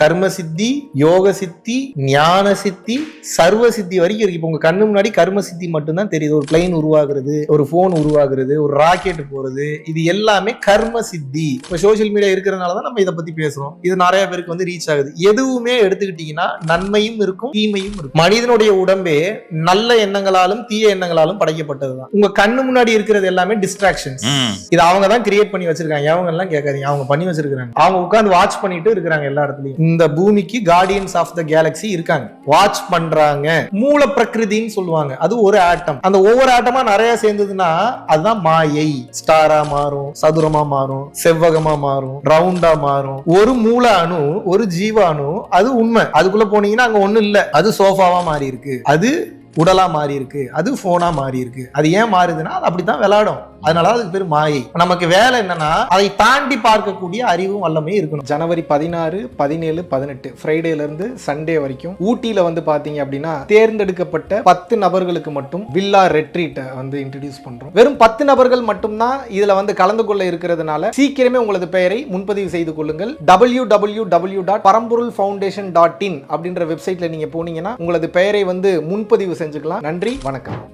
கர்ம சித்தி யோக சித்தி ஞான சித்தி சர்வ சித்தி வரைக்கும் இருக்கு. இப்போ உங்க கண்ணு முன்னாடி கர்ம சித்தி மட்டும்தான் தெரியுது. ஒரு பிளைன் உருவாகுறது ஒரு போன் உருவாகுறது ஒரு ராக்கெட் போறது. இது எல்லாமே கர்ம சித்தி இப்போ சோஷியல் மீடியா இருக்கிறதுனால தான் நம்ம இதை பத்தி பேசுறோம். இது நிறைய பேருக்கு வந்து ரீச் ஆகுது. எதுவுமே எடுத்துக்கிட்டீங்கன்னா நன்மையும் இருக்கும் தீமையும் இருக்கும். மனிதனுடைய உடம்பே நல்ல எண்ணங்களாலும் தீய எண்ணங்களாலும் படைக்கப்பட்டதுதான். உங்க கண்ணு முன்னாடி இருக்கிறது எல்லாமே டிஸ்ட்ராக்ஷன்ஸ் ம். இது அவங்க தான் கிரியேட் பண்ணி வச்சிருக்காங்க. அவங்க எல்லாம் கேட்காதீங்க. அவங்க பண்ணி வச்சிருக்காங்க அவங்க உட்கார்ந்து வாட்ச் பண்ணிட்டு இருக்காங்க எல்லா இடத்துலயும். இந்த பூமிக்கு கார்டியன்ஸ் ஆஃப் த கேலக்ஸி இருக்காங்க. வாட்ச் பண்றாங்க. மூல பிரகிருதின்னு சொல்லுவாங்க. அது ஒரு ஆட்டம் அந்த ஒவ்வொரு ஆட்டமா நிறைய சேர்ந்ததுன்னா அதுதான் மாயை. ஸ்டாரா மாறும் சதுரமா மாறும் செவ்வகமா மாறும் ரவுண்டா மாறும். ஒரு மூல அணு ஒரு ஜீவ அணு அது உண்மை. அதுக்குள்ள போனீங்கன்னா அங்க ஒண்ணும் இல்ல. அது சோஃபாவா மாறி இருக்கு அது உடலா மாறி இருக்கு அது போனா மாறி இருக்கு அது ஏன் மாறுதுன்னா அது அப்படித்தான் விளையாடும். அதனால அதுக்கு பேர் மாயை. நமக்கு வேலை என்னன்னா அதை தாண்டி பார்க்கக்கூடிய அறிவும் வல்லமையும் இருக்கணும். ஜனவரி பதினாறு பதினேழு பதினெட்டு ஃப்ரைடேல இருந்து சண்டே வரைக்கும் ஊட்டியில வந்து பாத்தீங்க அப்படின்னா தேர்ந்தெடுக்கப்பட்ட பத்து நபர்களுக்கு மட்டும் வில்லா ரெட்ரீட்டை வந்து இன்ட்ரடியூஸ் பண்றோம். வெறும் பத்து நபர்கள் மட்டும்தான் இதுல வந்து கலந்து கொள்ள இருக்கிறதுனால சீக்கிரமே உங்களது பெயரை முன்பதிவு செய்து கொள்ளுங்கள். W W W dot Paramporul foundation dot in அப்படின்ற வெப்சைட்ல நீங்க போனீங்கன்னா உங்களது பெயரை வந்து முன்பதிவு செஞ்சுக்கலாம். நன்றி வணக்கம்.